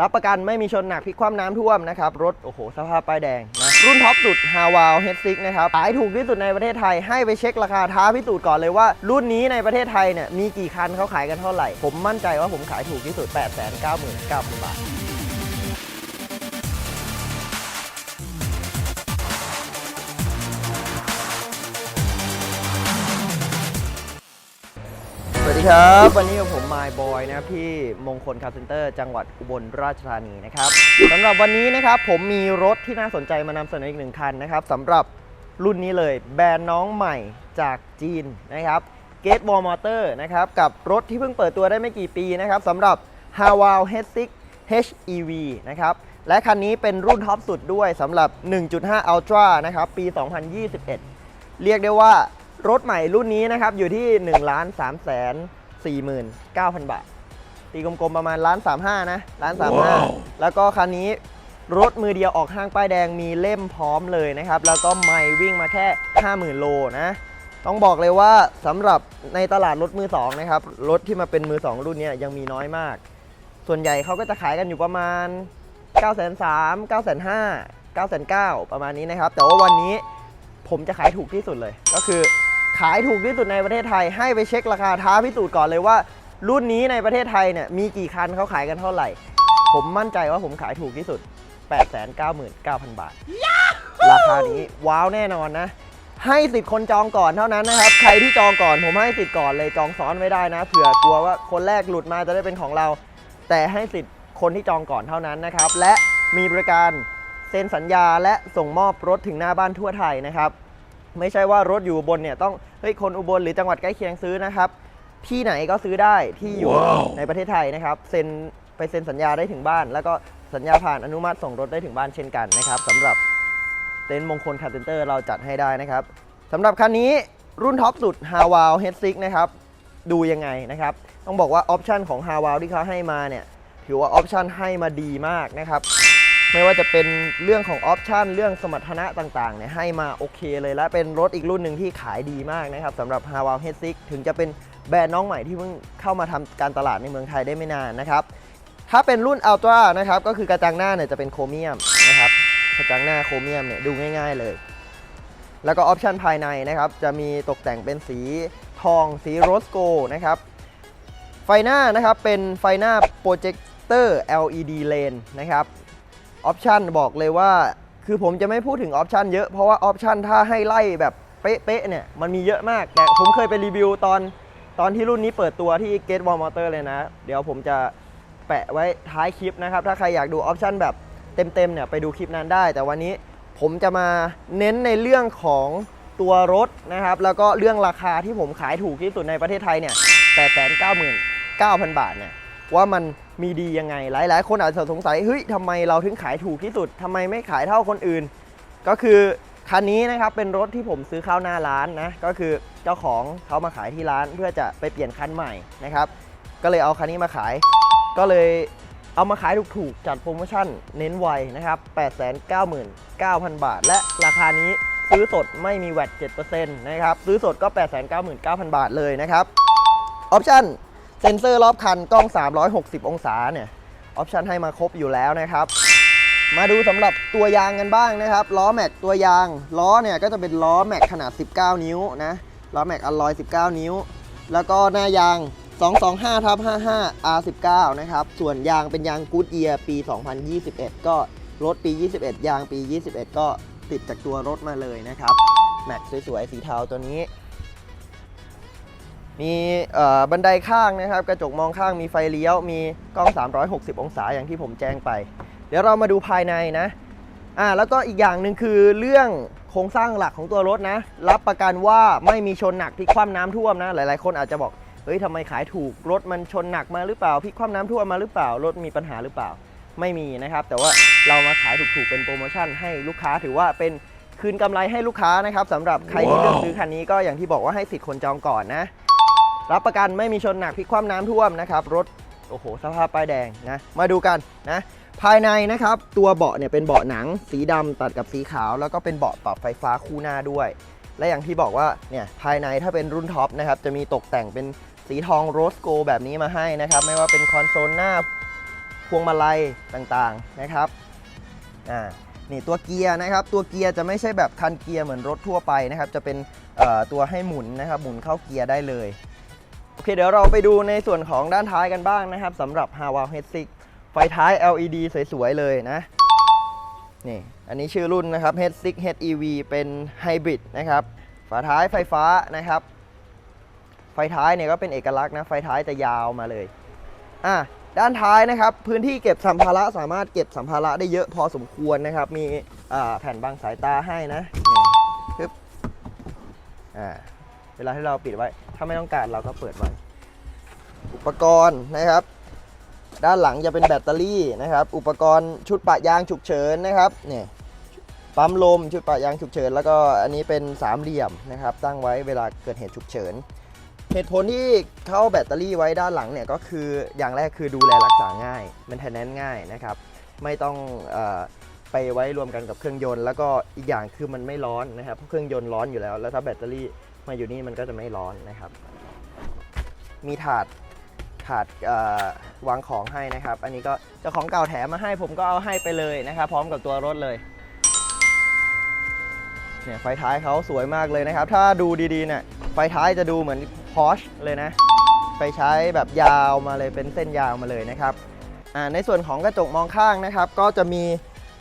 รับประกันไม่มีชนหนักพลิกคว่ำน้ำท่วมนะครับ รถ โอ้โห สภาพป้ายแดงนะรุ่นท็อปสุดฮาวาวเฮดซิกนะครับขายถูกที่สุดในประเทศไทยให้ไปเช็คราคาท้าพิสูจน์ก่อนเลยว่า รุ่นนี้ในประเทศไทยเนี่ยมีกี่คันเขาขายกันเท่าไหร่ ผมมั่นใจว่าผมขายถูกที่สุด 899,000บาท ดีครับวันนี้ผมมายบอยนะครับที่มงคลคาร์เซ็นเตอร์จังหวัดอุบลราชธานีนะครับสำหรับวันนี้นะครับผมมีรถที่น่าสนใจมานำเสนออีกหนึ่งคันนะครับสำหรับรุ่นนี้เลยแบรนด์น้องใหม่จากจีนนะครับเกตวอลมอเตอร์นะครับกับรถที่เพิ่งเปิดตัวได้ไม่กี่ปีนะครับสำหรับ h a w a l H6 HEV นะครับและคันนี้เป็นรุ่นท็อปสุดด้วยสำหรับ 1.5 Ultra นะครับปี 2021 เรียกได้ว่า รถใหม่รุ่นนี้นะครับอยู่ที่1นึ่งล้านสามแสนสี่หมื่นเก้าพันบาท ตีกลมๆประมาณล้านสามห้านะล้านสามห้าแล้วก็คันนี้รถมือเดียวออกห้างป้ายแดงมีเล่มพร้อมเลยนะครับ แล้วก็ไม่วิ่งมาแค่ 50,000 โลนะ ต้องบอกเลยว่าสำหรับในตลาดรถมือสองนะครับรถที่มาเป็นมือสองรุ่นเนี้ยยังมีน้อยมาก ส่วนใหญ่เขาก็จะขายกันอยู่ประมาณ 9 3 0 0 0 9 5 0 0 9 9 0ประมาณนี้นะครับ แต่ว่าวันนี้ผมจะขายถูกที่สุดเลยก็คือ ขายถูกที่สุดในประเทศไทย ให้ไปเช็คราคาท้าพิสูจน์ก่อนเลยว่า รุ่นนี้ในประเทศไทยเนี่ยมีกี่คันเขาขายกันเท่าไหร่ ผมมั่นใจว่าผมขายถูกที่สุด 899,000 บาท ราคานี้ว้าวแน่นอนนะ ให้สิทธิ์คนจองก่อนเท่านั้นนะครับ ใครที่จองก่อนผมให้สิทธิ์ก่อนเลยจองซ้อนไว้ได้นะเผื่อกลัวว่าคนแรกหลุดมาจะได้เป็นของเรา แต่ให้สิทธิ์คนที่จองก่อนเท่านั้นนะครับ และมีบริการเซ็นสัญญาและส่งมอบรถถึงหน้าบ้านทั่วไทยนะครับ ไม่ใช่ว่ารถอยู่อุบนเนี่ยต้องเฮ้ยคนอุบลหรือจังหวัดใกล้เคียงซื้อนะครับ ที่ไหนก็ซื้อได้ที่อยู่ Wow ในประเทศไทยนะครับเซ็นไปเซ็นสัญญาได้ถึงบ้าน แล้วก็สัญญาผ่านอนุมัติส่งรถได้ถึงบ้านเช่นกันนะครับสำหรับเต็นท์มงคลคาร์เซนเตอร์เราจัดให้ได้นะครับสำหรับคันนี้รุ่นท็อปสุด h a w a l H6 นะครับดูยังไงนะครับ ต้องบอกว่าออปชันของ h a w a l ที่เขาให้มาเนี่ยถือว่าออปชันให้มาดีมากนะครับ ไม่ว่าจะเป็นเรื่องของออปชันเรื่องสมรรถนะต่างๆเนี่ยให้มาโอเคเลยและเป็นรถอีกรุ่นหนึ่งที่ขายดีมากนะครับสำหรับ h a w a l H6 ถึงจะเป็นแบรนด์น้องใหม่ที่เพิ่งเข้ามาทำการตลาดในเมืองไทยได้ไม่นานนะครับ ถ้าเป็นรุ่น Ultra นะครับก็คือกระจังหน้าเนี่ยจะเป็นโครเมียมนะครับกระจังหน้าโครเมียมเนี่ยดูง่าย ๆเลย แล้วก็ออปชันภายในนะครับจะมีตกแต่งเป็นสีทองสีโรสโกนะครับไฟหน้านะครับเป็นไฟหน้าโปรเจคเตอร์ LED lane นะครับ ออปชันบอกเลยว่า คือผมจะไม่พูดถึงออปชันเยอะ เพราะว่าออปชันถ้าให้ไล่แบบเป๊ะๆเนี่ยมันมีเยอะมาก แต่ผมเคยไปรีวิวตอนตอนที่รุ่นนี้เปิดตัวที่ Gate Wall Motor เลยนะ เดี๋ยวผมจะแปะไว้ท้ายคลิปนะครับ ถ้าใครอยากดูออปชันแบบเต็มๆเนี่ยไปดูคลิปนั้นได้ แต่วันนี้ผมจะมาเน้นในเรื่องของตัวรถนะครับ แล้วก็เรื่องราคาที่ผมขายถูกที่สุดในประเทศไทยเนี่ย899,000บาทเนี่ย ว่ามันมีดียังไง หลายๆ คนอาจจะสงสัยเฮ้ยทำไมเราถึงขายถูกที่สุดทำไมไม่ขายเท่าคนอื่น ก็คือคันนี้นะครับเป็นรถที่ผมซื้อเข้าหน้าร้านนะก็คือเจ้าของเขามาขายที่ร้านเพื่อจะไปเปลี่ยนคันใหม่นะครับ ก็เลยเอาคันนี้มาขาย ก็เลยเอามาขายถูกๆจัดโปรโมชั่นเน้นไวนะครับ 899,000 บาท และราคานี้ซื้อสดไม่มีแวต7%นะครับซื้อสดก็ 899,000 บาทเลยนะครับออปชั่น เซ็นเซอร์รอบคันกล้อง 360 องศาเนี่ยออปชันให้มาครบอยู่แล้วนะครับ มาดูสำหรับตัวยางกันบ้างนะครับ ล้อแม็กตัวยาง ล้อเนี่ยก็จะเป็นล้อแม็กขนาด 19 นิ้วนะล้อแม็กอลลอย 19 นิ้ว แล้วก็หน้ายาง 225ทับ55 R19 นะครับ ส่วนยางเป็นยางกูดเอียปี 2021 ก็รถปี 21 ยางปี 21 ก็ติดจากตัวรถมาเลยนะครับ แม็กสวยๆ สีเทาตัวนี้ มีบันไดข้างนะครับ กระจกมองข้างมีไฟเลี้ยว มีกล้อง 360 องศาอย่างที่ผมแจ้งไป เดี๋ยวเรามาดูภายในนะอ่าแล้วก็อีกอย่างหนึ่งคือเรื่องโครงสร้างหลักของตัวรถนะ รับประกันว่าไม่มีชนหนักพลิกคว่ำน้ำท่วมนะ หลายๆ คนอาจจะบอกเฮ้ยทำไมขายถูกรถมันชนหนักมาหรือเปล่าพลิกคว่ำน้ำท่วมมาหรือเปล่ารถมีปัญหาหรือเปล่าไม่มีนะครับ แต่ว่าเรามาขายถูกๆเป็นโปรโมชั่นให้ลูกค้าถือว่าเป็นคืนกำไรให้ลูกค้านะครับสำหรับใครที่เลือกซื้อคันนี้ก็อย่างที่บอกว่าให้สิทธิ์คนจองก่อนนะ รับประกันไม่มีชนหนักพลิกคว่ำน้ำท่วมนะครับ รถโอ้โหสภาพป้ายแดงนะ มาดูกันนะ ภายในนะครับ ตัวเบาะเนี่ยเป็นเบาะหนัง สีดำตัดกับสีขาว แล้วก็เป็นเบาะปรับไฟฟ้าคู่หน้าด้วย และอย่างที่บอกว่าเนี่ยภายในถ้าเป็นรุ่นท็อปนะครับจะมีตกแต่งเป็นสีทองโรสโกแบบนี้มาให้นะครับ ไม่ว่าเป็นคอนโซลหน้าพวงมาลัยต่างๆนะครับอ่านี่ตัวเกียร์นะครับ ตัวเกียร์จะไม่ใช่แบบคันเกียร์เหมือนรถทั่วไปนะครับ จะเป็นเอ่อตัวให้หมุนนะครับ หมุนเข้าเกียร์ได้เลย อเคเดี๋ยวเราไปดูในส่วนของด้านท้ายกันบ้างนะครับสำหรับ h a w a l H6 ไฟท้าย LED สวย ๆ เลยนะ นี่ อันนี้ชื่อรุ่นนะครับ H6 HEV เป็นไฮบริดนะครับฝาท้ายไฟฟ้านะครับ ไฟท้ายเนี่ยก็เป็นเอกลักษณ์นะ ไฟท้ายจะยาวมาเลยอะด้านท้ายนะครับ พื้นที่เก็บสัมภาระสามารถเก็บสัมภาระได้เยอะพอสมควรนะครับ มีแผ่นบังสายตาให้นะนี่ปึ๊บอ่าเวลาที่เราปิดไว้ ถ้าไม่ต้องการเราก็เปิดไว้ อุปกรณ์นะครับ ด้านหลังจะเป็นแบตเตอรี่นะครับ อุปกรณ์ชุดปะยางฉุกเฉินนะครับเนี่ยปั๊มลมชุดปะยางฉุกเฉิน แล้วก็อันนี้เป็นสามเหลี่ยมนะครับ ตั้งไว้เวลาเกิดเหตุฉุกเฉิน เหตุผลที่เข้าแบตเตอรี่ไว้ด้านหลังเนี่ยก็คืออย่างแรกคือดูแลรักษาง่ายมันแทนแนนง่ายนะครับ ไม่ต้องอไปไว้รวมกันกับเครื่องยนต์ แล้วก็อีกอย่างคือมันไม่ร้อนนะครับเพราะเครื่องยนต์ร้อนอยู่แล้ว แล้วถ้าแบตเตอรี่ มาอยู่นี่มันก็จะไม่ร้อนนะครับ มีถาดถาดวางของให้นะครับ อันนี้ก็เจ้าของเก่าแถมมาให้ผมก็เอาให้ไปเลยนะครับ พร้อมกับตัวรถเลยเนี่ยไฟท้ายเขาสวยมากเลยนะครับ ถ้าดูดีๆเนี่ยไฟท้ายจะดูเหมือนพอชเลยนะ ไฟใช้แบบยาวมาเลยเป็นเส้นยาวมาเลยนะครับในส่วนของกระจกมองข้างนะครับ ก็จะมี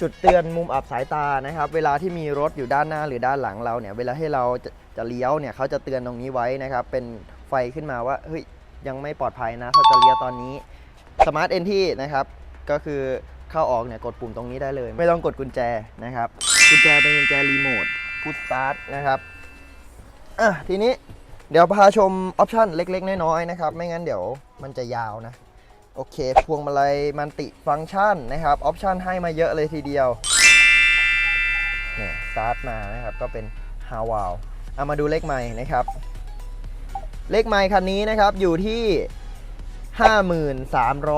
จุดเตือนมุมอับสายตานะครับ เวลาที่มีรถอยู่ด้านหน้าหรือด้านหลังเราเนี่ย เวลาให้เราจะจะเลี้ยวเนี่ยเขาจะเตือนตรงนี้ไว้นะครับ เป็นไฟขึ้นมาว่าเฮ้ยยังไม่ปลอดภัยนะถ้าจะเลี้ยวตอนนี้สมาร์ทเอนที่นะครับ ก็คือเข้าออกเนี่ยกดปุ่มตรงนี้ได้เลย ไม่ต้องกดกุญแจนะครับ กุญแจเป็นกุญแจรีโมทพุทสตาร์ทนะครับอะทีนี้เดี๋ยวพาชมออปชันเล็ก ๆ น้อยๆนะครับ ไม่งั้นเดี๋ยวมันจะยาวนะ โอเค พวงมาลัยมันติฟังก์ชันนะครับ ออปชันให้มาเยอะเลยทีเดียว เนี่ยสตาร์ทมานะครับ ก็เป็นฮาวาลเอามาดูเลขไม้นะครับ เลขไม้คันนี้นะครับอยู่ที่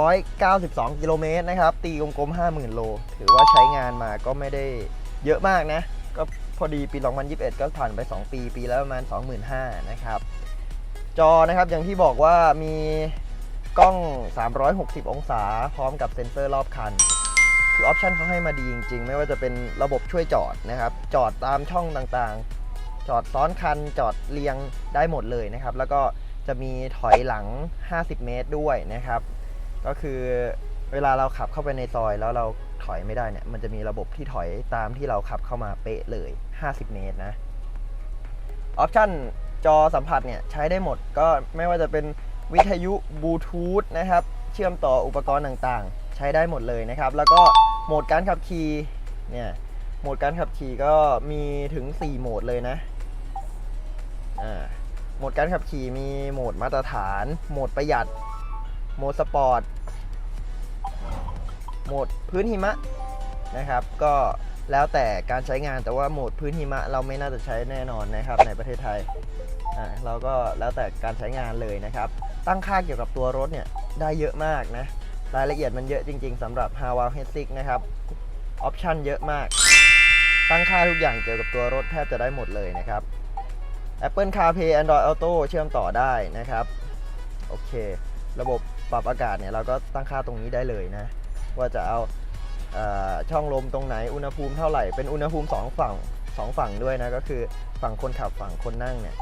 5392 กิโลเมตรนะครับ ตีกลมๆ 50,000 โล ถือว่าใช้งานมาก็ไม่ได้เยอะมากนะ ก็พอดีปี 2021 ก็ผ่านไป 2 ปี ปีแล้วประมาณ 25,000 นะครับ จอนะครับอย่างที่บอกว่ามี กล้อง 360 องศา พร้อมกับเซ็นเซอร์รอบคัน คือออปชันเขาให้มาดีจริง ๆ ไม่ว่าจะเป็นระบบช่วยจอดนะครับ จอดตามช่องต่างๆ จอดซ้อนคัน จอดเรียงได้หมดเลยนะครับ แล้วก็จะมีถอยหลัง 50 เมตรด้วยนะครับ ก็คือเวลาเราขับเข้าไปในซอยแล้วเราถอยไม่ได้เนี่ย มันจะมีระบบที่ถอยตามที่เราขับเข้ามาเป๊ะเลย 50 เมตรนะ ออปชันจอสัมผัสเนี่ยใช้ได้หมดก็ไม่ว่าจะเป็น วิทยุบลูทูธนะครับเชื่อมต่ออุปกรณ์ต่างๆ ใช้ได้หมดเลยนะครับ แล้วก็โหมดการขับขี่เนี่ยโหมดการขับขี่ก็มีถึง 4 โหมดเลยนะอ่าโหมดการขับขี่มีโหมดมาตรฐาน โหมดประหยัด โหมดสปอร์ตโหมดพื้นหิมะนะครับก็แล้วแต่การใช้งานแต่ว่าโหมดพื้นหิมะเราไม่น่าจะใช้แน่นอนนะครับในประเทศไทยอ่าเราก็แล้วแต่การใช้งานเลยนะครับ ตั้งค่าเกี่ยวกับตัวรถเนี่ยได้เยอะมากนะ รายละเอียดมันเยอะจริงๆสำหรับ h a w a l H6 นะครับออปชันเยอะมาก ตั้งค่าทุกอย่างเกี่ยวกับตัวรถแทบจะได้หมดเลยนะครับ Apple CarPlay Android Auto เชื่อมต่อได้นะครับ โอเค ระบบปรับอากาศเนี่ยเราก็ตั้งค่าตรงนี้ได้เลยนะ ว่าจะเอาเออช่องลมตรงไหนอุณหภูมิเท่าไหร่เป็นอุณหภูมิ 2 ฝั่ง 2 ฝั่งด้วยนะ ก็คือฝั่งคนขับฝั่งคนนั่งเนี่ย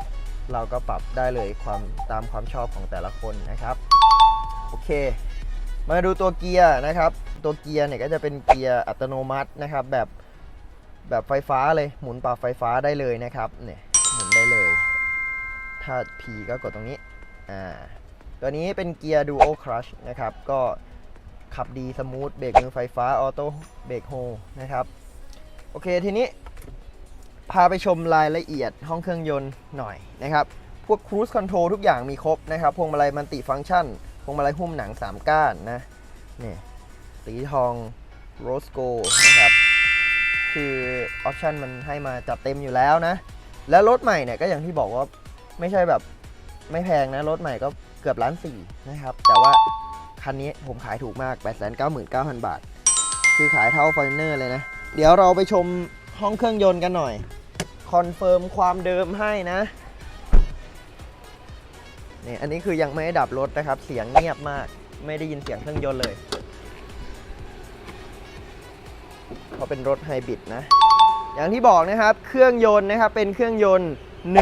เราก็ปรับได้เลยความตามความชอบของแต่ละคนนะครับ โอเค มาดูตัวเกียร์นะครับ ตัวเกียร์เนี่ยก็จะเป็นเกียร์อัตโนมัตินะครับ แบบแบบไฟฟ้าเลยหมุนปรับไฟฟ้าได้เลยนะครับเนี่ยหมุนได้เลย ถ้า P ก็กดตรงนี้อ่าตัวนี้เป็นเกียร์ Dual Clutch นะครับ ก็ขับดีสมูทเบรกมือไฟฟ้าออโต้เบรกโฮนะครับ โอเคทีนี้ พาไปชมรายละเอียดห้องเครื่องยนต์หน่อยนะครับ พวก Cruise Control ทุกอย่างมีครบนะครับ พวงมาลัยมันติฟังก์ชัน พวงมาลัยหุ้มหนัง 3 ก้านนะนี่สีทองโรสโกนะครับ คือออปชันมันให้มาจัดเต็มอยู่แล้วนะ แล้วรถใหม่เนี่ยก็อย่างที่บอกว่าไม่ใช่แบบไม่แพงนะ รถใหม่ก็เกือบล้านสี่นะครับ แต่ว่าคันนี้ผมขายถูกมาก 899,000 บาท คือขายเท่าฟอร์เนอร์เลยนะ เดี๋ยวเราไปชมห้องเครื่องยนต์กันหน่อย คอนเฟิร์มความเดิมให้นะนี่อันนี้คือยังไม่ได้ดับรถนะครับ เสียงเงียบมาก ไม่ได้ยินเสียงเครื่องยนต์เลย เพราะเป็นรถไฮบริดนะ อย่างที่บอกนะครับ เครื่องยนต์นะครับ เป็นเครื่องยนต์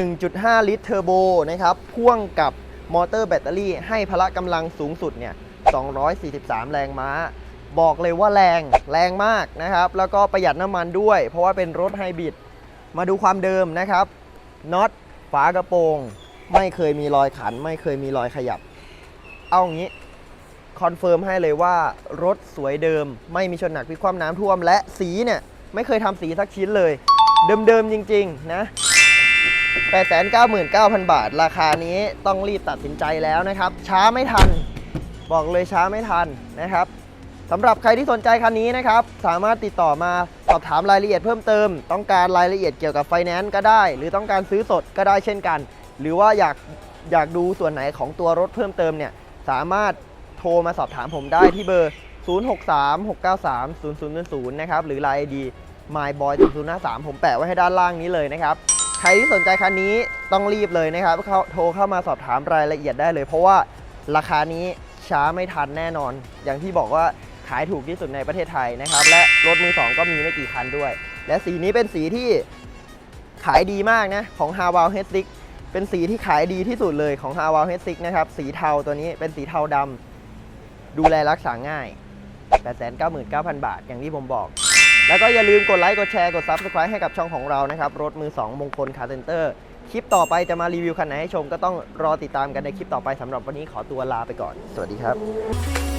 1.5 ลิตรเทอร์โบนะครับ พ่วงกับมอเตอร์แบตเตอรี่ให้พละกำลังสูงสุดเนี่ย 243 แรงม้า บอกเลยว่าแรง แรงมากนะครับ แล้วก็ประหยัดน้ำมันด้วย เพราะว่าเป็นรถไฮบริด มาดูความเดิมนะครับน็อตฝากระโปรง ไม่เคยมีรอยขัน ไม่เคยมีรอยขยับ เอางี้คอนเฟิร์มให้เลยว่ารถสวยเดิม ไม่มีชนหนักพิคว่ำน้ำท่วม และสีเนี่ยไม่เคยทำสีสักชิ้นเลย เดิมๆจริง ๆ นะ899,000 บาท ราคานี้ต้องรีบตัดสินใจแล้วนะครับ ช้าไม่ทัน บอกเลยช้าไม่ทันนะครับ สำหรับใครที่สนใจคันนี้นะครับ สามารถติดต่อมาสอบถามรายละเอียดเพิ่มเติม ต้องการรายละเอียดเกี่ยวกับไฟแนนซ์ก็ได้ หรือต้องการซื้อสดก็ได้เช่นกัน หรือว่าอยากอยากดูส่วนไหนของตัวรถเพิ่มเติมเนี่ยสามารถโทรมาสอบถามผมได้ที่เบอร์ 0636930000 นะครับ หรือ Line ID myboy 053ผมแปะไว้ให้ด้านล่างนี้เลยนะครับ ใครที่สนใจคันนี้ต้องรีบเลยนะครับเขาโทรเข้ามาสอบถามรายละเอียดได้เลย เพราะว่าราคานี้ช้าไม่ทันแน่นอน อย่างที่บอกว่า ขายถูกที่สุดในประเทศไทยนะครับ และรถมือสองก็มีไม่กี่คันด้วย และสีนี้เป็นสีที่ขายดีมากนะ ของ h a w a l h e a d 6เป็นสีที่ขายดีที่สุดเลยของ h a w a l h e a d 6นะครับ สีเทาตัวนี้เป็นสีเทาดำดูแลรักษาง่าย 899,000 บาท อย่างที่ผมบอก แล้วก็อย่าลืมกดไลค์ กดแชร์ กด Subscribe ให้กับช่องของเรานะครับ รถมือ 2 มงคลคาร์เซนเตอร์คลิปต่อไปจะมารีวิวคันไหนให้ชมก็ต้องรอติดตามกันในคลิปต่อไปสำหรับวันนี้ขอตัวลาไปก่อน สวัสดีครับ